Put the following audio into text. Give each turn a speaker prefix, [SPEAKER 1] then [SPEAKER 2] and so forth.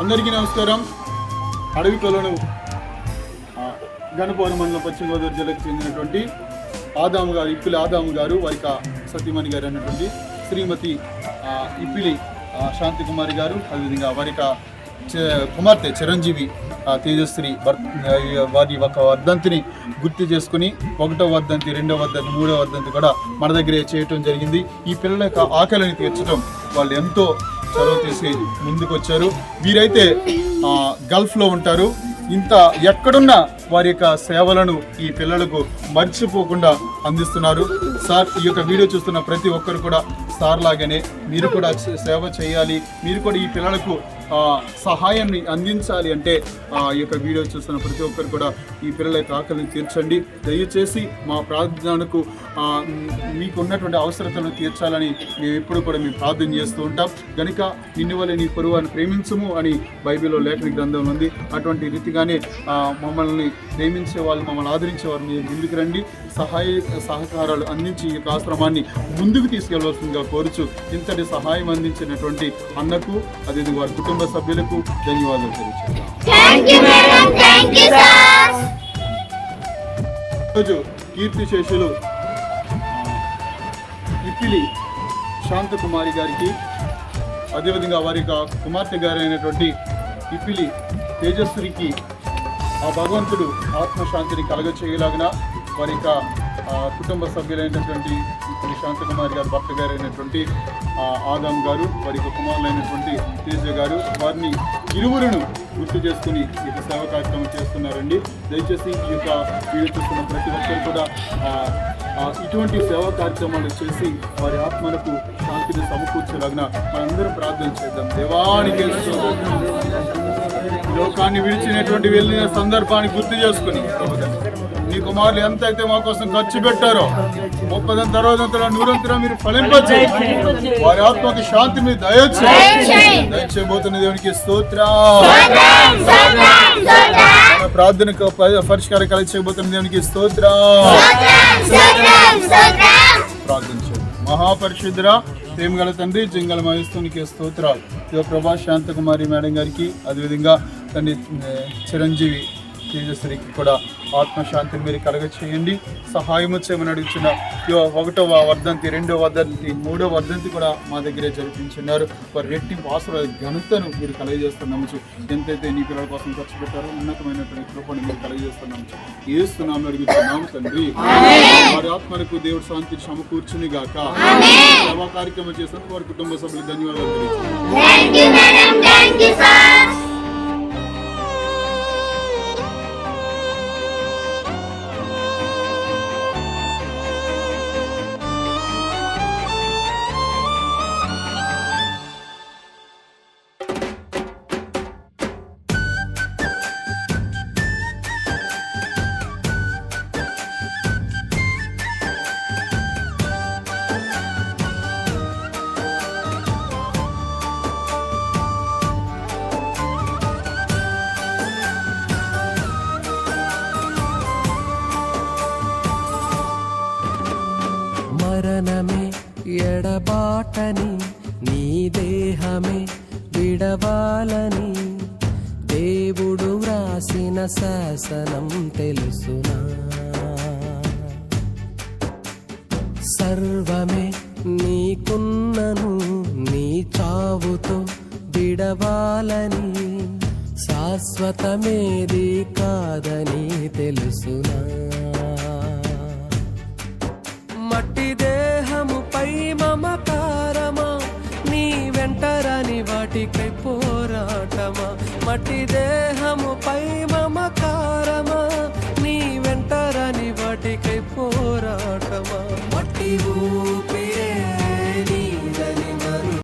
[SPEAKER 1] అందరికీ నమస్కారం. అడవి కొలను గణపవరం మండలం పశ్చిమ గోదావరి జిల్లాకు చెందినటువంటి ఆదాము గారు ఇప్పిలి ఆదాము గారు వారిక సతీమణి గారు అన్నటువంటి శ్రీమతి ఇప్పిలి శాంతి కుమారి గారు అదేవిధంగా వారిక కుమార్తె చిరంజీవి తేజస్వి తేజశ్రీ భర్త వారి ఒక వర్ధంతిని గుర్తు చేసుకుని ఒకటో వర్ధంతి రెండో వర్ధంతి మూడో వర్ధంతి కూడా మన దగ్గరే చేయటం జరిగింది. ఈ పిల్లల యొక్క ఆకలిని తీర్చడం వాళ్ళు ఎంతో చొరవ తీసి ముందుకు వచ్చారు వీరైతే గల్ఫ్లో ఉంటారు. ఇంత ఎక్కడున్నా వారి యొక్క సేవలను ఈ పిల్లలకు మర్చిపోకుండా అందిస్తున్నారు. సార్ ఈ యొక్క వీడియో చూస్తున్న ప్రతి ఒక్కరు కూడా సార్ లాగానే మీరు కూడా సేవ చేయాలి. మీరు కూడా ఈ పిల్లలకు సహాయాన్ని అందించాలి అంటే ఆ ఈ యొక్క వీడియో చూస్తున్న ప్రతి ఒక్కరు కూడా ఈ పిల్లల యొక్క ఆకలిని తీర్చండి. దయచేసి మా ప్రార్థనకు మీకు ఉన్నటువంటి అవసరతను తీర్చాలని మేము ఎప్పుడు కూడా మేము ప్రార్థన చేస్తూ ఉంటాం. కనుక నిన్ను వల్ల నీ పొరువాన్ని అని ప్రేమించము అని బైబిల్లో లేఖన గ్రంథం ఉంది. అటువంటి రీతిగానే మమ్మల్ని ప్రేమించే వాళ్ళు మమ్మల్ని ఆదరించే వారు మీరు ముందుకు రండి? సహాయ సహకారాలు అందించి ఈ యొక్క ఆశ్రమాన్ని ముందుకు తీసుకెళ్ళవలసిందిగా కోరుచు ఇంతటి సహాయం అందించినటువంటి అన్నకు అదేవిధంగా వారి కుటుంబ సభ్యులకు ధన్యవాదాలు తెలియజేస్తాం
[SPEAKER 2] Thank you, madam. Thank you, sir.
[SPEAKER 1] ఈరోజు కీర్తి శేషులు ఇప్పిలి శాంతకుమారి గారికి అదేవిధంగా వారి యొక్క కుమార్తె గారు అయినటువంటి ఇప్పిలి తేజస్వికి ఆ భగవంతుడు ఆత్మశాంతిని కలగ వారి యొక్క కుటుంబ సభ్యులైనటువంటి ఇప్పిలి శాంతకుమారి గారు భర్త గారు అయినటువంటి ఆదాం గారు వారి యొక్క కుమారులైనటువంటి తేజ గారు వారిని ఇరువురును గుర్తు చేసుకుని ఈ యొక్క సేవ కార్యక్రమం చేస్తున్నారండి. దయచేసి ఈ యొక్క వీడియో చూస్తున్న ప్రతి ఒక్కరు కూడా ఇటువంటి సేవా కార్యక్రమాలు చేసి వారి ఆత్మలకు శాంతిని సమకూర్చేలాగిన మనందరం ప్రార్థన చేద్దాం. దేవానికి లోకాన్ని విడిచినటువంటి వెళ్ళిన సందర్భాన్ని గుర్తు చేసుకుని. నీ కుమారులు ఎంత అయితే మా కోసం ఖర్చు పెట్టారో ముప్పదంత అరవదంతల నూరంతల మీరు ఫలింపచ్చు వారి ఆత్మకి శాంతి మీరు దయచే దయచేయబోతున్న దేవునికి స్తోత్రం. ప్రార్థనకు పరిష్కారం కలిగించబోతున్న దేవునికి స్తోత్రం. ప్రార్థన చేద్దాం మహాపరిశుద్ధురా ప్రేమ గల తండ్రి జింగల మహేస్తునికి స్తోత్రాలు. ఇవ ప్రభా శాంతకుమారి మేడం గారికి అదేవిధంగా తండ్రి చిరంజీవి తేజశ్రీకి కూడా ఆత్మశాంతిని మీరు కలగ చేయండి సహాయము చేయమని అడుగుతున్న ఒకటవ వర్ధంతి రెండవ వర్ధంతి మూడవ వర్ధంతి కూడా మా దగ్గరే జరిపించున్నారు. వారి రెట్టింపు ఆసుల ఘనతను మీరు కలగజేస్తున్నాము ఎంతైతే నీ పిల్లల కోసం ఖర్చు పెట్టారో ఉన్నతమైనటువంటి కృపను మీరు కలగజేస్తున్నాము ఏస్తున్నాము అడుగుతున్నాము తండ్రి. వారి ఆత్మలకు దేవుడు శాంతి సమకూర్చుని గాక. సేవా కార్యక్రమం చేసిన వారి కుటుంబ సభ్యులు ధన్యవాదాలు
[SPEAKER 3] ఎడబాటని నీ దేహమే విడవాలని. దేవుడు వ్రాసిన శాసనం తెలుసునా? సర్వమే నీకున్నను నీ చావుతో విడవాలని. శాశ్వతమేది కాదని తెలుసునా? మట్టి మమకారమా నీ వెంటరాని వాటికై పోరాటమా? మట్టి దేహము